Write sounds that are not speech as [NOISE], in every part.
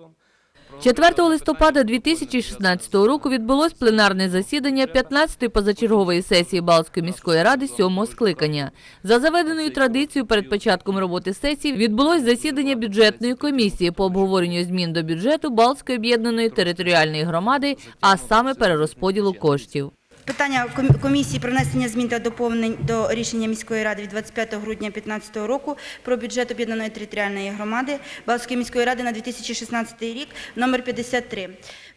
разом. 4 листопада 2016 року відбулось пленарне засідання 15-ї позачергової сесії Балтської міської ради 7-го скликання. За заведеною традицією перед початком роботи сесії відбулось засідання бюджетної комісії по обговоренню змін до бюджету Балтської об'єднаної територіальної громади, а саме перерозподілу коштів. Питання ком- комісії про внесення змін та доповнень до рішення міської ради від 25 грудня 2015 року про бюджет об'єднаної територіальної громади Балтської міської ради на 2016 рік номер 53.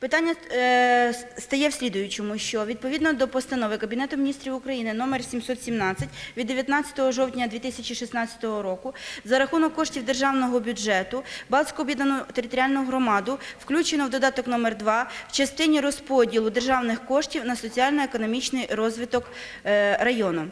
Питання е, стає в слідуючому, що відповідно до постанови Кабінету міністрів України номер 717 від 19 жовтня 2016 року за рахунок коштів державного бюджету Балтську об'єднану територіальну громаду включено в додаток номер 2 в частині розподілу державних коштів на соціально-економічний розвиток е, району.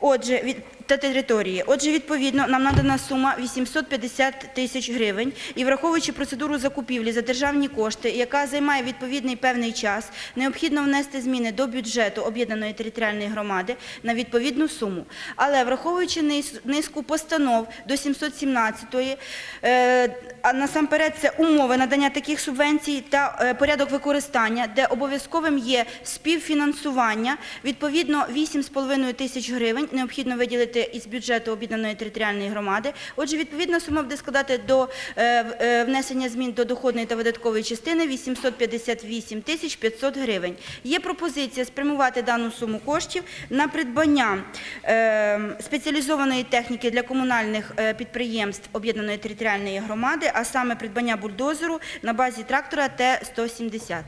Отже, від та території. Отже, відповідно, нам надана сума 850 тисяч гривень, і враховуючи процедуру закупівлі за державні кошти, яка займає відповідний певний час, необхідно внести зміни до бюджету об'єднаної територіальної громади на відповідну суму. Але враховуючи низку постанов до 717-ї, е, а насамперед це умови надання таких субвенцій та е, порядок використання, де обов'язковим є співфінансування, відповідно 8,5 тисяч гривень необхідно виділити із бюджету об'єднаної територіальної громади. Отже, відповідна сума буде складати до е, е, внесення змін до доходної та видаткової частини 858 тисяч 500 гривень. Є пропозиція спрямувати дану суму коштів на придбання е, спеціалізованої техніки для комунальних підприємств об'єднаної територіальної громади, а саме придбання бульдозеру на базі трактора Т-170.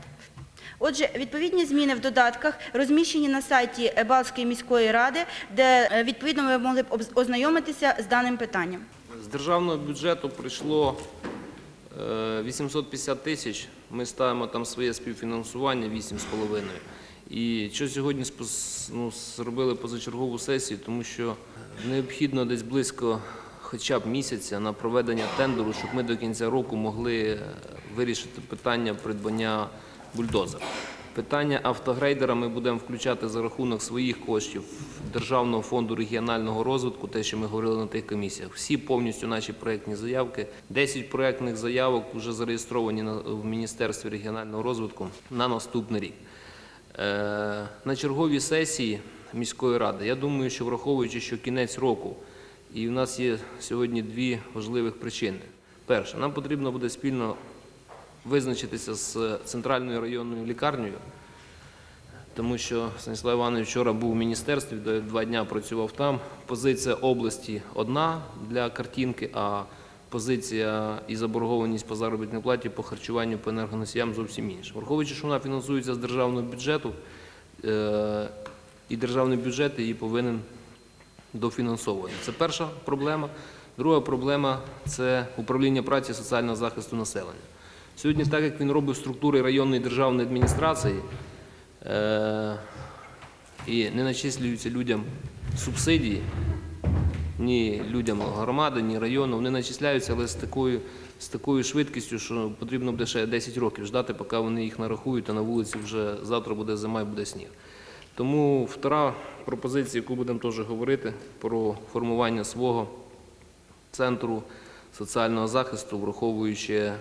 Отже, відповідні зміни в додатках розміщені на сайті е, Балтської міської ради, де е, відповідно ви могли б ознайомитися з даним питанням. З державного бюджету прийшло е, 850 тисяч. Ми ставимо там своє співфінансування 8,5. І що сьогодні ну, зробили позачергову сесію, тому що необхідно десь близько хоча б місяця на проведення тендеру, щоб ми до кінця року могли е, вирішити питання придбання бульдозера. Питання автогрейдера ми будемо включати за рахунок своїх коштів Державного фонду регіонального розвитку, те, що ми говорили на тих комісіях. Всі повністю наші проєктні заявки. 10 проєктних заявок вже зареєстровані в Міністерстві регіонального розвитку на наступний рік. Е, На черговій сесії міської ради, я думаю, що враховуючи, що кінець року, і в нас є сьогодні дві важливих причини. Перше, нам потрібно буде спільно визначитися з центральною районною лікарнею, тому що Станіслав Іванович вчора був в міністерстві, два дні працював там. Позиція області одна для картинки, а позиція і заборгованість по заробітній платі по харчуванню по енергоносіям зовсім інша. Враховуючи, що вона фінансується з державного бюджету, е, і державний бюджет її повинен дофінансовувати. Це перша проблема. Друга проблема це управління праці соціального захисту населення. Сьогодні, так як він робить структури районної державної адміністрації, е, і не начислюються людям субсидії, ні людям громади, ні району, вони начисляються, але з такою, з такою швидкістю, що потрібно буде ще 10 років ждати, поки вони їх нарахують, а на вулиці вже завтра буде зима і буде сніг. Тому втора пропозиція, яку будемо теж говорити, про формування свого центру соціального захисту, враховуючи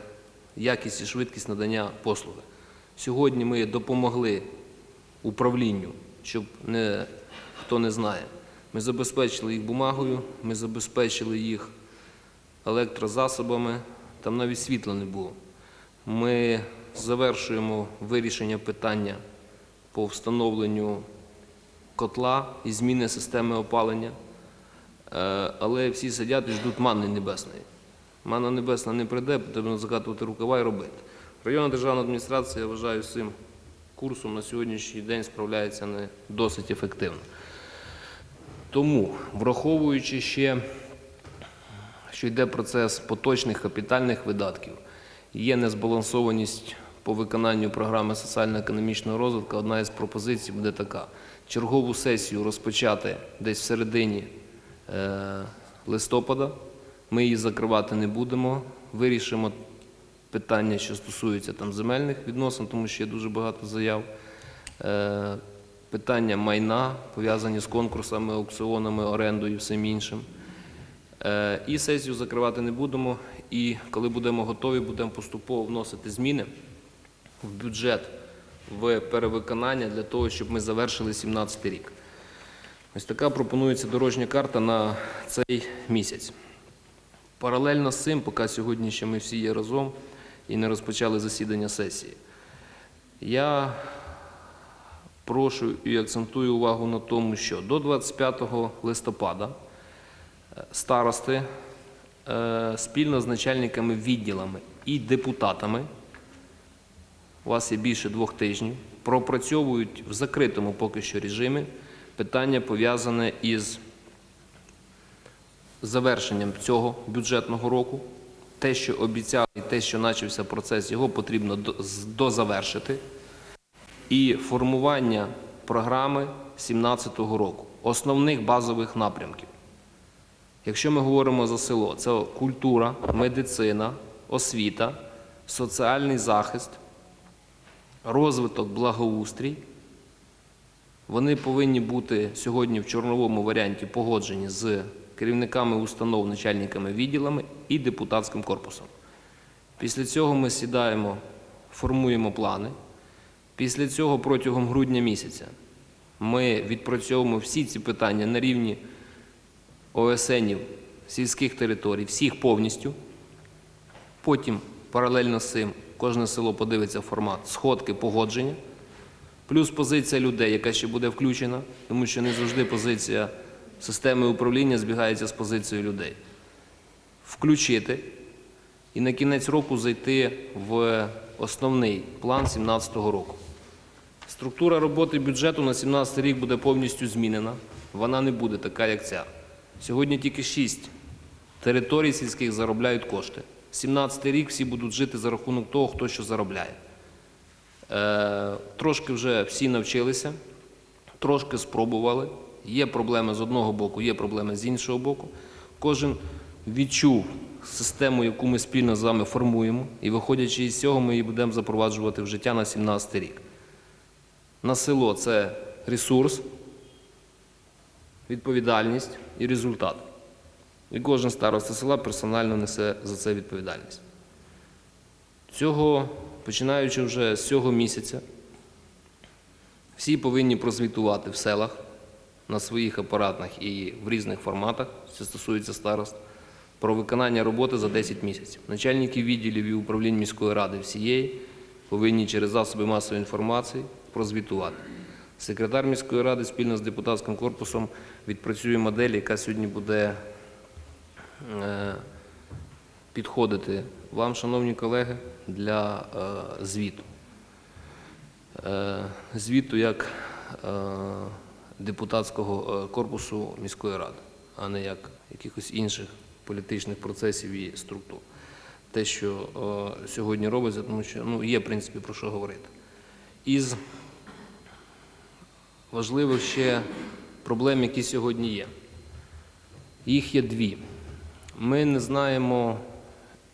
якість і швидкість надання послуги. Сьогодні ми допомогли управлінню, щоб хто не знає, ми забезпечили їх бумагою, ми забезпечили їх електрозасобами, там навіть світла не було. Ми завершуємо вирішення питання по встановленню котла і зміни системи опалення. Е, Але всі сидять і ждуть манни небесної. Манна небесна не прийде, потрібно закатувати рукава і робити. Районна державна адміністрація, я вважаю, цим курсом на сьогоднішній день справляється не досить ефективно. Тому, враховуючи ще, що йде процес поточних капітальних видатків, є незбалансованість по виконанню програми соціально-економічного розвитку, одна із пропозицій буде така: чергову сесію розпочати десь в середині е, листопада. Ми її закривати не будемо. Вирішимо питання, що стосуються там земельних відносин, тому що є дуже багато заяв. Е, питання майна, пов'язані з конкурсами, аукціонами, орендою і всім іншим. Е, І сесію закривати не будемо. І коли будемо готові, будемо поступово вносити зміни в бюджет в перевиконання для того, щоб ми завершили 17 рік. Ось така пропонується дорожня карта на цей місяць. Паралельно з цим, поки сьогодні ще ми всі є разом і не розпочали засідання сесії, я прошу і акцентую увагу на тому, що до 25 листопада е, старости е, спільно з начальниками відділами і депутатами, у вас є більше двох тижнів, пропрацьовують в закритому поки що режимі питання пов'язане із завершенням цього бюджетного року. Те, що обіцяли, і те, що почався процес, його потрібно дозавершити. І формування програми 2017 року, основних базових напрямків. Якщо ми говоримо за село, це культура, медицина, освіта, соціальний захист, розвиток, благоустрій. Вони повинні бути сьогодні в чорновому варіанті погоджені з керівниками установ, начальниками відділами і депутатським корпусом. Після цього ми сідаємо, формуємо плани. Після цього протягом грудня місяця ми відпрацьовуємо всі ці питання на рівні ОСНів, сільських територій, всіх повністю. Потім паралельно з цим кожне село подивиться формат сходки, погодження, плюс позиція людей, яка ще буде включена, тому що не завжди позиція системи управління збігається з позицією людей. Включити і на кінець року зайти в основний план 2017 року. Структура роботи бюджету на 2017 рік буде повністю змінена. Вона не буде така, як ця. Сьогодні тільки шість територій сільських заробляють кошти. 17 рік всі будуть жити за рахунок того, хто що заробляє. Е, трошки вже всі навчилися, трошки спробували. Є проблеми з одного боку, є проблеми з іншого боку. Кожен відчув систему, яку ми спільно з вами формуємо, і виходячи із цього, ми її будемо запроваджувати в життя на 17 рік. На село це ресурс, відповідальність і результат. І кожен староста села персонально несе за це відповідальність. Цього, починаючи вже з цього місяця, всі повинні прозвітувати в селах на своїх апаратах і в різних форматах, це стосується старост, про виконання роботи за 10 місяців. Начальники відділів і управлінь міської ради всієї повинні через засоби масової інформації прозвітувати. Секретар міської ради спільно з депутатським корпусом відпрацює модель, яка сьогодні буде е, підходити вам, шановні колеги, для е, звіту. Е, звіту як депутатського е, корпусу міської ради, а не як якихось інших політичних процесів і структур. Те, що е, сьогодні робиться, тому що ну, є, в принципі, про що говорити. Із важливих ще проблем, які сьогодні є. Їх є дві. Ми не знаємо,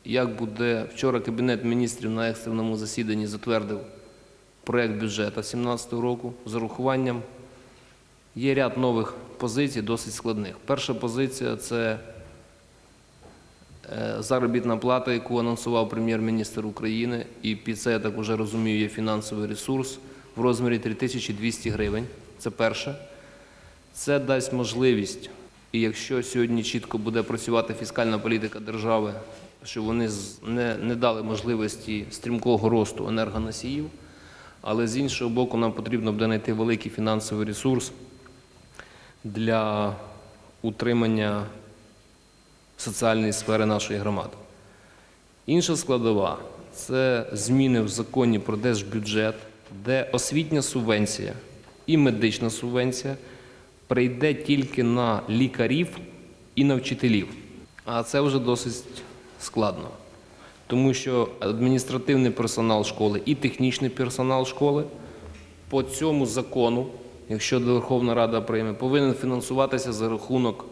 як буде вчора Кабінет міністрів на екстреному засіданні затвердив проєкт бюджету 2017 року з урахуванням. Є ряд нових позицій, досить складних. Перша позиція це е, заробітна плата, яку анонсував прем'єр-міністр України, і під це, я так вже розумію, є фінансовий ресурс в розмірі 3200 гривень. Це перше. Це дасть можливість, і якщо сьогодні чітко буде працювати фіскальна політика держави, що вони не, не дали можливості стрімкого росту енергоносіїв, але з іншого боку, нам потрібно буде знайти великий фінансовий ресурс для утримання соціальної сфери нашої громади. Інша складова це зміни в законі про держбюджет, де освітня субвенція і медична субвенція прийде тільки на лікарів і на вчителів. А це вже досить складно, тому що адміністративний персонал школи і технічний персонал школи по цьому закону, якщо Верховна Рада прийме, повинен фінансуватися за рахунок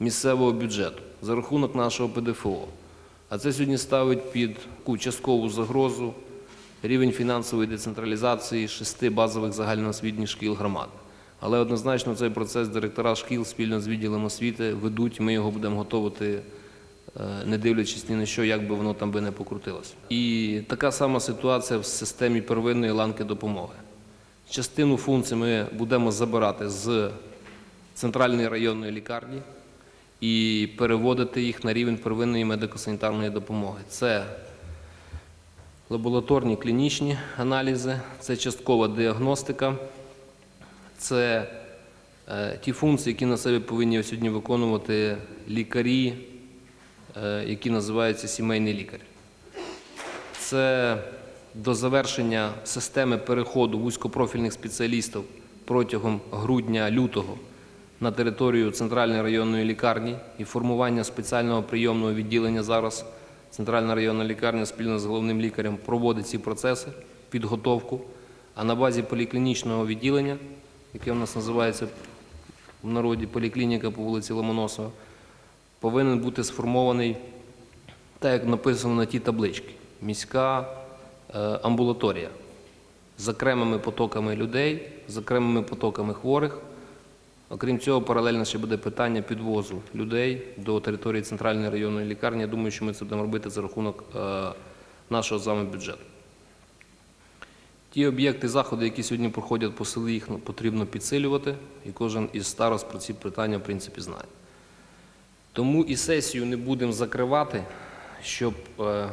місцевого бюджету, за рахунок нашого ПДФО. А це сьогодні ставить під таку часткову загрозу рівень фінансової децентралізації шести базових загальноосвітніх шкіл громади. Але однозначно цей процес директора шкіл спільно з відділом освіти ведуть, ми його будемо готувати, е, не дивлячись ні на що, як би воно там би не покрутилося. І така сама ситуація в системі первинної ланки допомоги. Частину функцій ми будемо забирати з центральної районної лікарні і переводити їх на рівень первинної медико-санітарної допомоги. Це лабораторні клінічні аналізи, це часткова діагностика, це е, ті функції, які на себе повинні сьогодні виконувати лікарі, е, які називаються сімейний лікар. Це до завершення системи переходу вузькопрофільних спеціалістів протягом грудня-лютого на територію центральної районної лікарні і формування спеціального прийомного відділення зараз. Центральна районна лікарня спільно з головним лікарем проводить ці процеси, підготовку. А на базі поліклінічного відділення, яке в нас називається в народі поліклініка по вулиці Ломоносова, повинен бути сформований так як написано на тій табличці, міська амбулаторія з окремими потоками людей, з окремими потоками хворих. Окрім цього, паралельно ще буде питання підвозу людей до території центральної районної лікарні. Я думаю, що ми це будемо робити за рахунок е, нашого з вами бюджету. Ті об'єкти, заходи, які сьогодні проходять по селі, їх потрібно підсилювати, і кожен із старост про ці питання, в принципі, знає. Тому і сесію не будемо закривати, щоб е,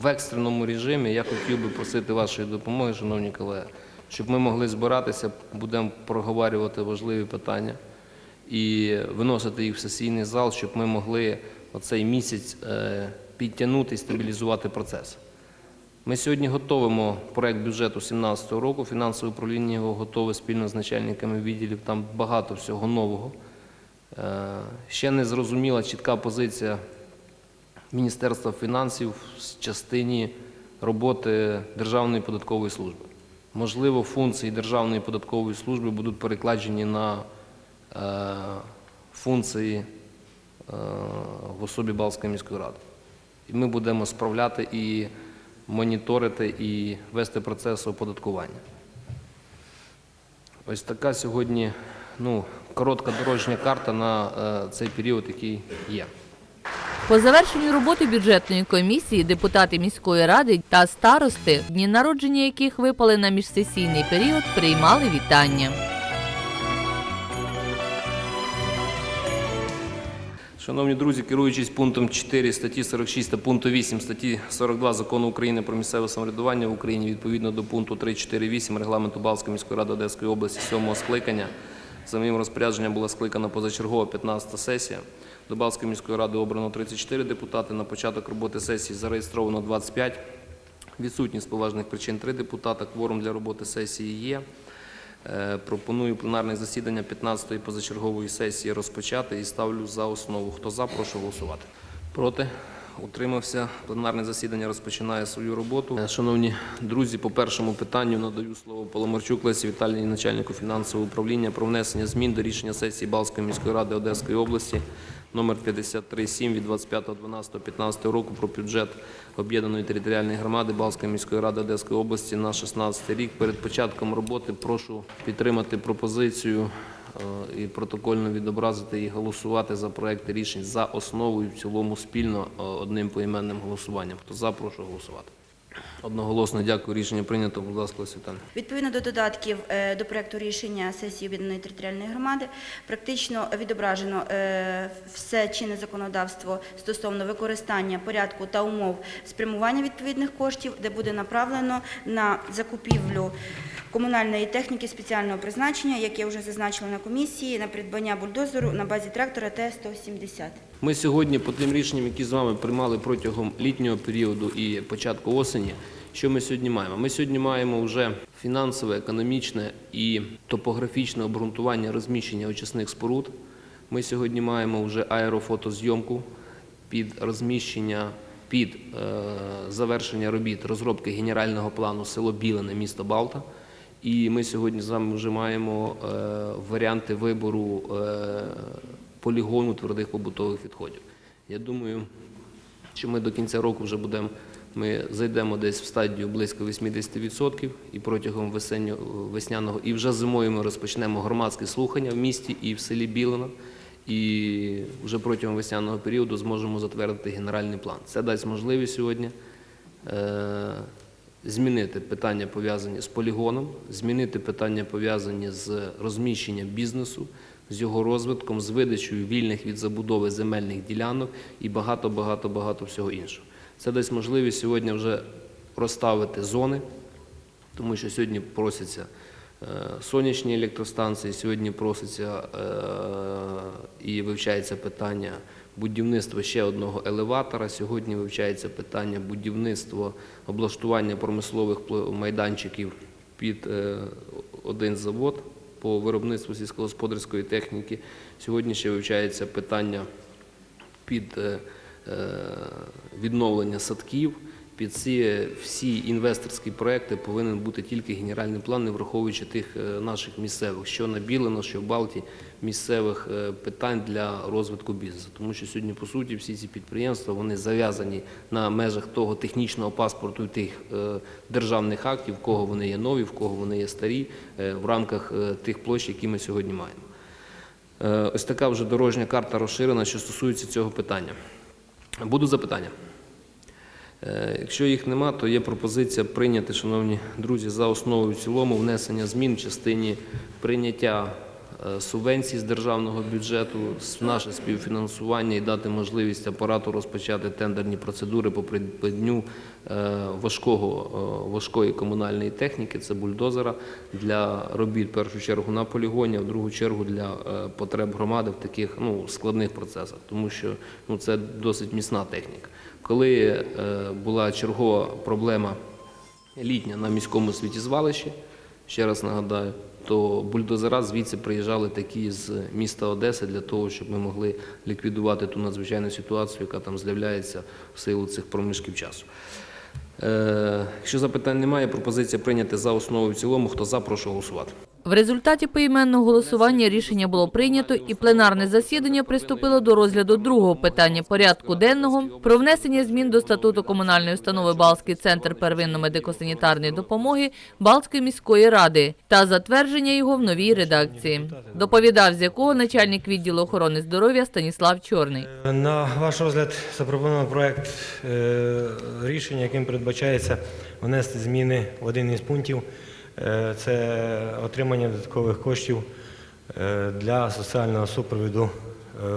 в екстреному режимі я хотів би просити вашої допомоги, шановні колеги, щоб ми могли збиратися, будемо проговорювати важливі питання і виносити їх в сесійний зал, щоб ми могли оцей місяць е, підтягнути і стабілізувати процес. Ми сьогодні готовимо проект бюджету 2017 року. Фінансове управління його готове спільно з начальниками відділів. Там багато всього нового. Е, Ще не зрозуміла чітка позиція Міністерства фінансів в частині роботи Державної податкової служби. Можливо, функції Державної податкової служби будуть перекладені на е, функції е, в особі Балтської міської ради. І ми будемо справляти і моніторити і вести процес оподаткування. Ось така сьогодні ну, коротка дорожня карта на е, цей період, який є. По завершенню роботи бюджетної комісії депутати міської ради та старости, дні народження яких випали на міжсесійний період, приймали вітання. Шановні друзі, керуючись пунктом 4 статті 46 та пункту 8 статті 42 Закону України про місцеве самоврядування в Україні відповідно до пункту 3.4.8 регламенту Балтської міської ради Одеської області 7 скликання за моїм розпорядженням була скликана позачергова 15 сесія. До Балтської міської ради обрано 34 депутати. На початок роботи сесії зареєстровано 25. Відсутні з поважних причин 3 депутата. Кворум для роботи сесії є. Е, Пропоную пленарне засідання 15-ї позачергової сесії розпочати і ставлю за основу. Хто за, прошу голосувати. Проти? Утримався. Пленарне засідання розпочинає свою роботу. Е, Шановні друзі, по першому питанню надаю слово Паламарчук Лесі Віталіїй, начальнику фінансового управління про внесення змін до рішення сесії Балтської міської ради Одеської області номер 53.7 від 25.12.15 року про бюджет об'єднаної територіальної громади Балтської міської ради Одеської області на 16 рік. Перед початком роботи прошу підтримати пропозицію е, і протокольно відобразити і голосувати за проекти рішень за основу і в цілому спільно е, одним поіменним голосуванням. Хто за, прошу голосувати. Одноголосно дякую. Рішення прийнято. Будь ласка, Леся Віталіївна. Відповідно до додатків е, до проекту рішення сесії об'єднаної територіальної громади практично відображено е, все чинне законодавство стосовно використання порядку та умов спрямування відповідних коштів, де буде направлено на закупівлю комунальної техніки спеціального призначення, як я вже зазначила на комісії, на придбання бульдозеру на базі трактора Т-170. Ми сьогодні по тим рішенням, які з вами приймали протягом літнього періоду і початку осені, що ми сьогодні маємо? Ми сьогодні маємо вже фінансове, економічне і топографічне обґрунтування розміщення очисних споруд. Ми сьогодні маємо вже аерофотозйомку під розміщення, під е, завершення робіт розробки генерального плану село Білине, місто Балта. І ми сьогодні з вами вже маємо е, варіанти вибору е, полігону твердих побутових відходів. Я думаю, що ми до кінця року вже будемо Ми зайдемо десь в стадію близько 80% і протягом весняного, і вже зимою ми розпочнемо громадські слухання в місті і в селі Білина. І вже протягом весняного періоду зможемо затвердити генеральний план. Це дасть можливість сьогодні е, змінити питання пов'язані з полігоном, змінити питання пов'язані з розміщенням бізнесу, з його розвитком, з видачею вільних від забудови земельних ділянок і багато, багато, багато всього іншого. Це дасть можливість сьогодні вже розставити зони, тому що сьогодні просяться е, сонячні електростанції, сьогодні проситься е, і вивчається питання будівництва ще одного елеватора. Сьогодні вивчається питання будівництва облаштування промислових майданчиків під е, один завод по виробництву сільськогосподарської техніки. Сьогодні ще вивчається питання під е, е, відновлення садків. Під ці всі інвесторські проекти повинен бути тільки генеральний план, не враховуючи тих е, наших місцевих, що на Білино, що в Балті, місцевих е, питань для розвитку бізнесу. Тому що сьогодні, по суті, всі ці підприємства вони зав'язані на межах того технічного паспорту і тих е, державних актів, в кого вони є нові, в кого вони є старі, е, в рамках тих площ, які ми сьогодні маємо. Ось така вже дорожня карта розширена, що стосується цього питання. Будуть запитання? Якщо їх нема, то є пропозиція прийняти, шановні друзі, за основу і в цілому внесення змін в частині прийняття субвенцій з державного бюджету, наше співфінансування і дати можливість апарату розпочати тендерні процедури по придбанню е, важкого, е, важкої комунальної техніки, це бульдозера, для робіт в першу чергу на полігоні, а в другу чергу для е, потреб громади в таких ну, складних процесах, тому що ну, це досить міцна техніка. Коли е, була чергова проблема літня на міському світізвалищі, ще раз нагадаю, то бульдозера звідси приїжджали такі з міста Одеси для того, щоб ми могли ліквідувати ту надзвичайну ситуацію, яка там з'являється в силу цих проміжків часу. Е, якщо запитань немає, пропозиція прийняти за основу і в цілому. Хто за, прошу голосувати. В результаті поіменного голосування рішення було прийнято і пленарне засідання приступило до розгляду другого питання порядку денного про внесення змін до статуту комунальної установи Балтський центр первинно-медико-санітарної допомоги Балтської міської ради та затвердження його в новій редакції. Доповідав з якого начальник відділу охорони здоров'я Станіслав Чорний. На ваш розгляд запропоновано проект е, рішення, яким передбачається внести зміни в один із пунктів. Е, Це отримання додаткових коштів е, для соціального супровіду е,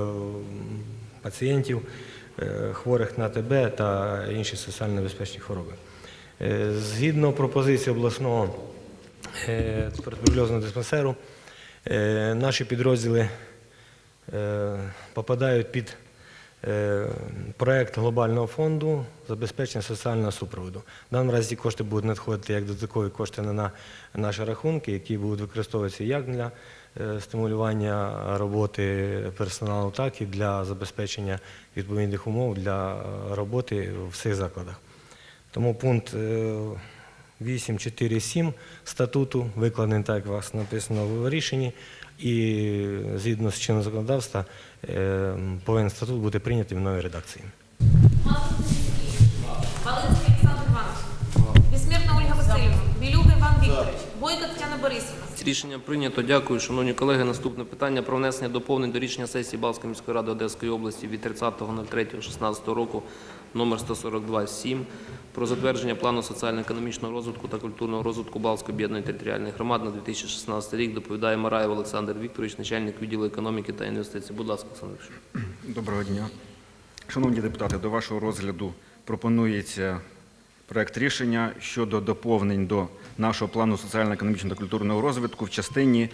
пацієнтів, хворих на ТБ та інші соціально небезпечні хвороби. Згідно пропозиції обласного туберкульозного диспансеру, наші підрозділи попадають під проект глобального фонду забезпечення соціального супроводу. В даному разі кошти будуть надходити як додаткові кошти на- на наші рахунки, які будуть використовуватися як для е, стимулювання роботи персоналу, так і для забезпечення відповідних умов для е, роботи в цих закладах. Тому пункт е, 8.4.7 статуту викладений так, як у вас написано в рішенні, і згідно з чинного законодавства е, повинен статут бути прийнятий в новій редакції. Балинський За-206 Рішення прийнято. Дякую, шановні колеги. Наступне питання про внесення доповнень до рішення сесії Балської міської ради Одеської області від 30.03.16 року номер 142.7 про затвердження плану соціально-економічного розвитку та культурного розвитку Балської об'єднаної територіальної громад на 2016 рік. Доповідає Мараєв Олександр Вікторович, начальник відділу економіки та інвестицій. Будь ласка, Олександр Вікторович. Доброго дня. Шановні депутати, до вашого розгляду пропонується проект рішення щодо доповнень до нашого плану соціально-економічного та культурного розвитку в частині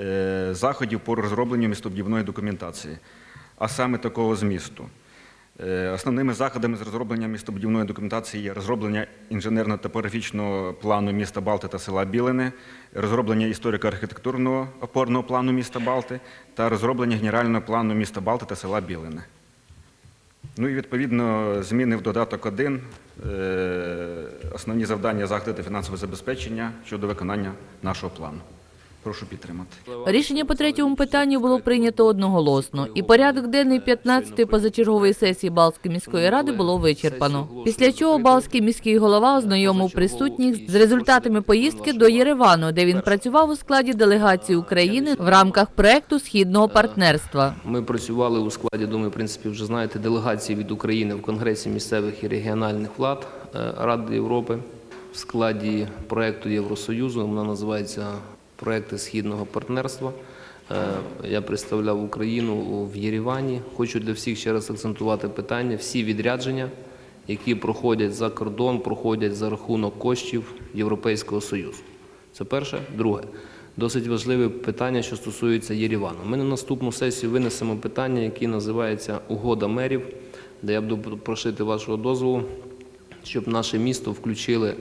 е, заходів по розробленню містобудівної документації, а саме такого змісту. Е, Основними заходами з розроблення містобудівної документації є розроблення інженерно-топографічного плану міста Балти та села Білини, розроблення історико-архітектурного опорного плану міста Балти та розроблення генерального плану міста Балти та села Білини. Ну і відповідно зміни в додаток 1, основні завдання заходи фінансового забезпечення щодо виконання нашого плану. Прошу підтримати. Рішення по третьому питанню було прийнято одноголосно, і порядок денний 15-ї позачергової сесії Балтської міської ради було вичерпано. Після чого Балтський міський голова ознайомив присутніх з результатами поїздки до Єревану, де він працював у складі делегації України в рамках проекту східного партнерства. Ми працювали у складі, думаю, в принципі, вже знаєте, делегації від України в Конгресі місцевих і регіональних влад е, Ради Європи в складі проекту Євросоюзу. Вона називається проекти східного партнерства. Е, Я представляв Україну в Єревані. Хочу для всіх ще раз акцентувати питання. Всі відрядження, які проходять за кордон, проходять за рахунок коштів Європейського Союзу. Це перше. Друге. Досить важливе питання, що стосується Єревану. Ми на наступну сесію винесемо питання, яке називається Угода мерів, де я буду просити вашого дозволу, щоб наше місто включили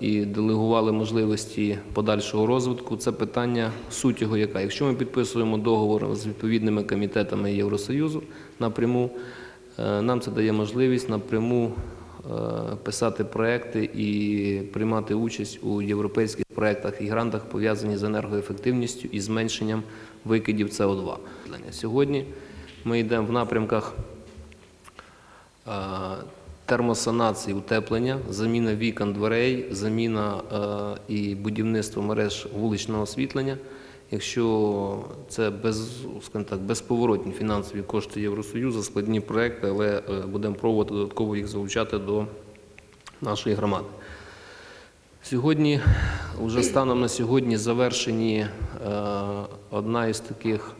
і делегували можливості подальшого розвитку. Це питання суть його яка. Якщо ми підписуємо договор з відповідними комітетами Євросоюзу напряму, е, нам це дає можливість напряму е, писати проекти і приймати участь у європейських проектах і грантах, пов'язані з енергоефективністю і зменшенням викидів СО2. Сьогодні ми йдемо в напрямках е, термосанації, утеплення, заміна вікон, дверей, заміна е, і будівництво мереж вуличного освітлення. Якщо це без, так, безповоротні фінансові кошти Євросоюзу, складні проекти, але е, будемо пробувати додатково їх залучати до нашої громади. Сьогодні, вже станом на сьогодні, завершені е, одна із таких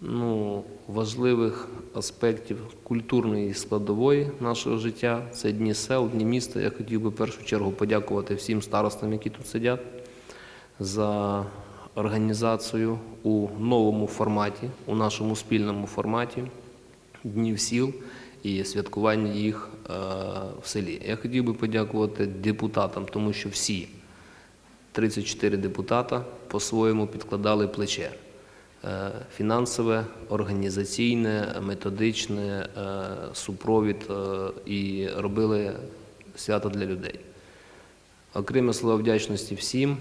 ну, важливих аспектів культурної складової нашого життя. Це дні сел, дні міста. Я хотів би в першу чергу подякувати всім старостам, які тут сидять, за організацію у новому форматі, у нашому спільному форматі днів сіл і святкування їх е, в селі. Я хотів би подякувати депутатам, тому що всі 34 депутата по-своєму підкладали плече. Е, Фінансове, організаційне, методичне, е, супровід е, і робили свято для людей. Окреме слова вдячності всім.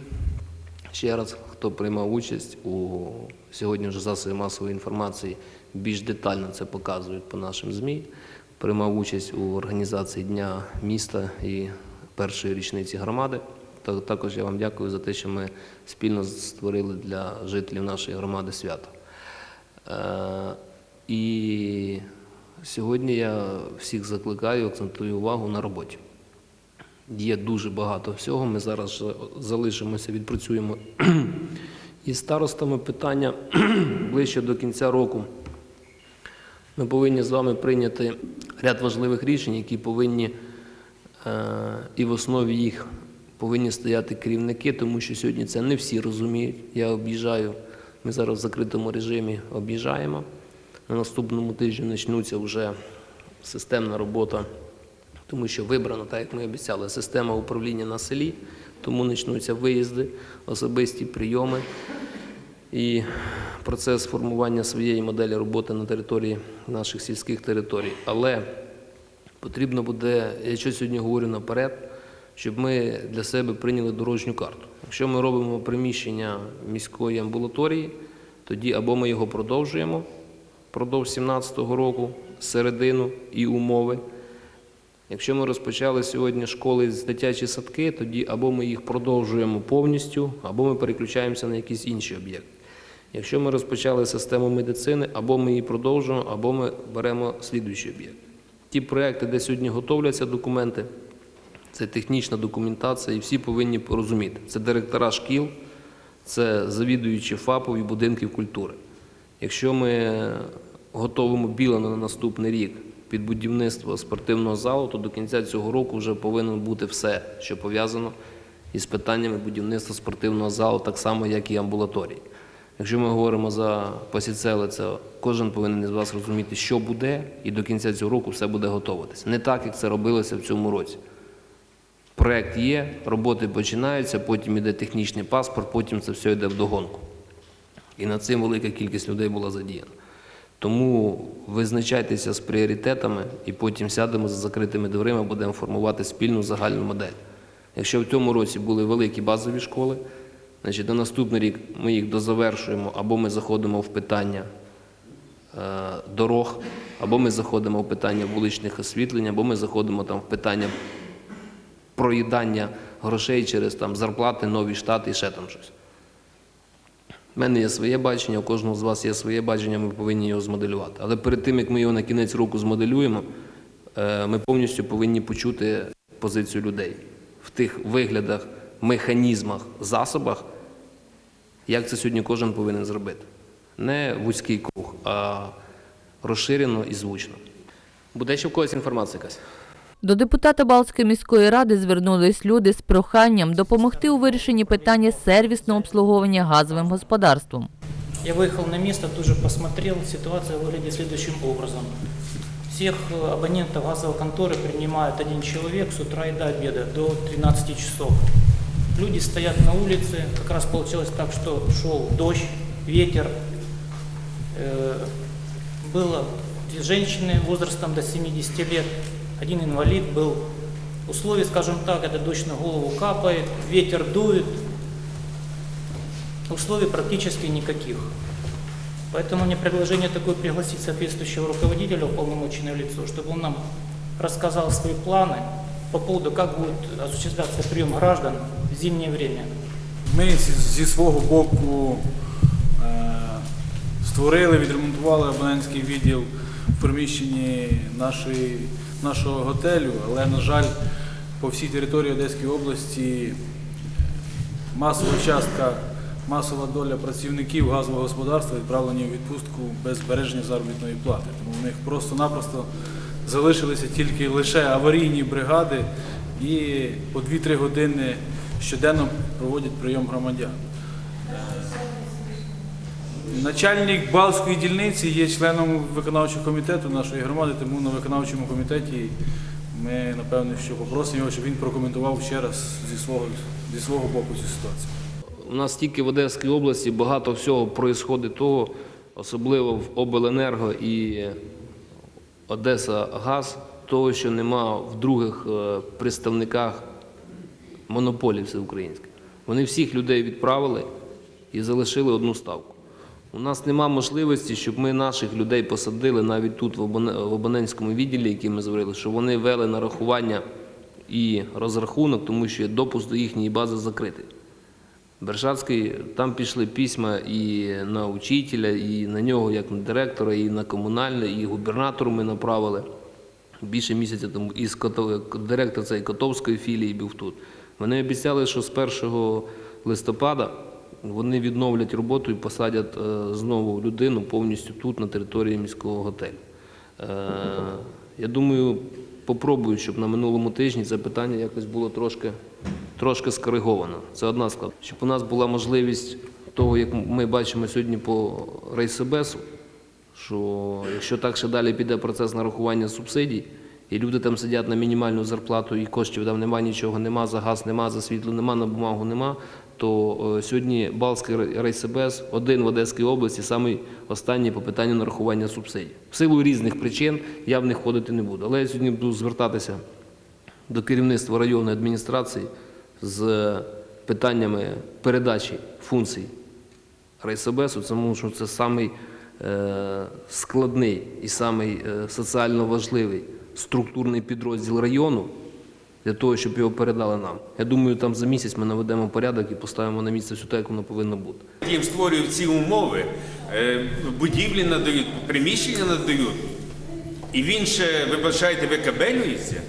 Ще раз, хто приймав участь у сьогодні вже засоби масової інформації, більш детально це показують по нашим ЗМІ. Приймав участь у організації Дня міста і першої річниці громади. Та- Також я вам дякую за те, що ми спільно створили для жителів нашої громади свято. Е, І сьогодні я всіх закликаю, акцентую увагу на роботі. Є дуже багато всього. Ми зараз залишимося, відпрацюємо із старостами питання [CLEARS THROAT] ближче до кінця року. Ми повинні з вами прийняти ряд важливих рішень, які повинні е, і в основі їх повинні стояти керівники, тому що сьогодні це не всі розуміють. Я об'їжджаю, ми зараз в закритому режимі об'їжджаємо. На наступному тижні почнуться вже системна робота тому що вибрана, так як ми обіцяли, система управління на селі, тому почнуться виїзди, особисті прийоми і процес формування своєї моделі роботи на території наших сільських територій. Але потрібно буде, я що сьогодні говорю наперед, щоб ми для себе прийняли дорожню карту. Якщо ми робимо приміщення міської амбулаторії, тоді або ми його продовжуємо впродовж 2017 року, середину і умови. Якщо ми розпочали сьогодні школи з дитячі садки, тоді або ми їх продовжуємо повністю, або ми переключаємося на якийсь інший об'єкт. Якщо ми розпочали систему медицини, або ми її продовжуємо, або ми беремо слідуючий об'єкт. Ті проекти, де сьогодні готовляться документи, це технічна документація, і всі повинні порозуміти. Це директора шкіл, це завідуючі ФАПів і будинків культури. Якщо ми готовимо білено на наступний рік під будівництво спортивного залу, то до кінця цього року вже повинно бути все, що пов'язано із питаннями будівництва спортивного залу, так само, як і амбулаторії. Якщо ми говоримо за посіцели, це кожен повинен із вас розуміти, що буде, і до кінця цього року все буде готуватися. Не так, як це робилося в цьому році. Проект є, роботи починаються, потім йде технічний паспорт, потім це все йде вдогонку. І над цим велика кількість людей була задіяна. Тому визначайтеся з пріоритетами і потім сядемо за закритими дверима, будемо формувати спільну загальну модель. Якщо в цьому році були великі базові школи, Значить, на наступний рік ми їх дозавершуємо, або ми заходимо в питання е, дорог, або ми заходимо в питання вуличних освітлень, або ми заходимо там в питання проїдання грошей через там зарплати, нові штати і ще там щось. У мене є своє бачення, у кожного з вас є своє бачення, ми повинні його змоделювати. Але перед тим, як ми його на кінець року змоделюємо, е, ми повністю повинні почути позицію людей в тих виглядах, механізмах, засобах, як це сьогодні кожен повинен зробити. Не вузький круг, а розширено і звучно. Буде ще в когось інформація якась? До депутата Балтської міської ради звернулись люди з проханням допомогти у вирішенні питання сервісного обслуговування газовим господарством. Я выехал на место, тоже посмотрел. Ситуация выглядит следующим образом. Всех э, абонентов газовой конторы принимает один человек с утра и до обеда, до 13 часов. Люди стоят на улице, как раз получилось так, что шел дождь, ветер. Э, Было две женщины возрастом до 70 лет, один инвалид был. Условия, скажем так, это дождь на голову капает, ветер дует, условий практически никаких. Поэтому мне предложение такое пригласить соответствующего руководителя, уполномоченное лицо, чтобы он нам рассказал свои планы по поводу, как будет осуществляться прием граждан в зимнее время. Ми зі, зі свого боку е, створили, відремонтували абонентський відділ в приміщенні нашої, нашого готелю, але, на жаль, по всій території Одеської області масова частка, масова доля працівників газового господарства відправлені у відпустку без збереження заробітної плати. Тому в них просто-напросто залишилися тільки лише аварійні бригади і по 2-3 години щоденно проводять прийом громадян. Начальник Балтської дільниці є членом виконавчого комітету нашої громади, тому на виконавчому комітеті ми напевно що попросимо його, щоб він прокоментував ще раз зі свого, зі свого боку цю ситуацію. У нас тільки в Одеській області багато всього проїсходить того, особливо в обленерго і Одеса Газ, того, що нема в других е, представниках монополій всеукраїнських. Вони всіх людей відправили і залишили одну ставку. У нас нема можливості, щоб ми наших людей посадили навіть тут, в абоне- абонентському відділі, який ми зварили, щоб вони вели нарахування і розрахунок, тому що допуск до їхньої бази закритий. Бершацький, там пішли письма і на учителя, і на нього, як на директора, і на комунальне, і губернатору ми направили. Більше місяця тому і директор цієї Котовської філії був тут. Вони обіцяли, що з 1 листопада вони відновлять роботу і посадять е, знову людину повністю тут, на території міського готелю. Е, я думаю, попробую, щоб на минулому тижні це питання якось було трошки, трошки скориговано. Це одна склад. Щоб у нас була можливість того, як ми бачимо сьогодні по рейсобесу, що якщо так ще далі піде процес нарахування субсидій, і люди там сидять на мінімальну зарплату, і коштів там нема, нічого нема, за газ нема, за світло нема, на бумагу нема, то е, сьогодні Балтський рейсобес один в Одеській області, самий останній по питанню нарахування субсидій. В силу різних причин я в них ходити не буду. Але я сьогодні буду звертатися до керівництва районної адміністрації з питаннями передачі функцій райсобесу, тому що це самий е, складний і самий е, соціально важливий структурний підрозділ району для того, щоб його передали нам. Я думаю, там за місяць ми наведемо порядок і поставимо на місце все те, як воно повинно бути. Їм створюють ці умови, е, будівлі надають, приміщення надають, і він ще, вибачайте, викабелюється,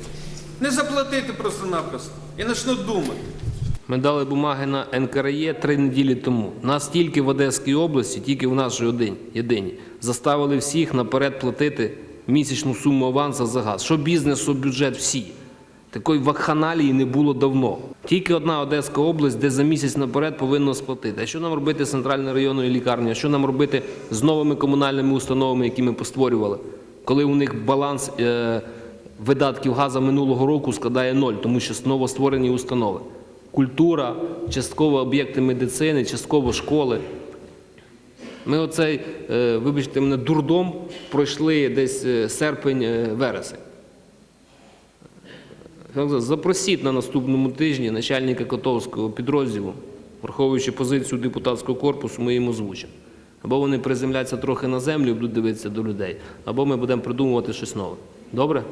не заплатити просто-напросто. І почнуть думати. Ми дали бумаги на НКРЄ три неділі тому. Нас тільки в Одеській області, тільки в нашій один- єдині, заставили всіх наперед платити місячну суму аванса за газ. Що бізнес, що бюджет, всі. Такої вакханалії не було давно. Тільки одна Одеська область, де за місяць наперед повинно сплатити. А що нам робити з центральною районною лікарнею? Що нам робити з новими комунальними установами, які ми постворювали? Коли у них баланс е, видатків газу минулого року складає ноль, тому що знову створені установи. Культура, частково об'єкти медицини, частково школи. Ми оцей, е, вибачте мене, дурдом пройшли десь е, серпень-вересень. Запросіть на наступному тижні начальника Котовського підрозділу враховуючи позицію депутатського корпусу, ми їм озвучимо. Або вони приземляться трохи на землю і будуть дивитися до людей, або ми будемо придумувати щось нове. Добре?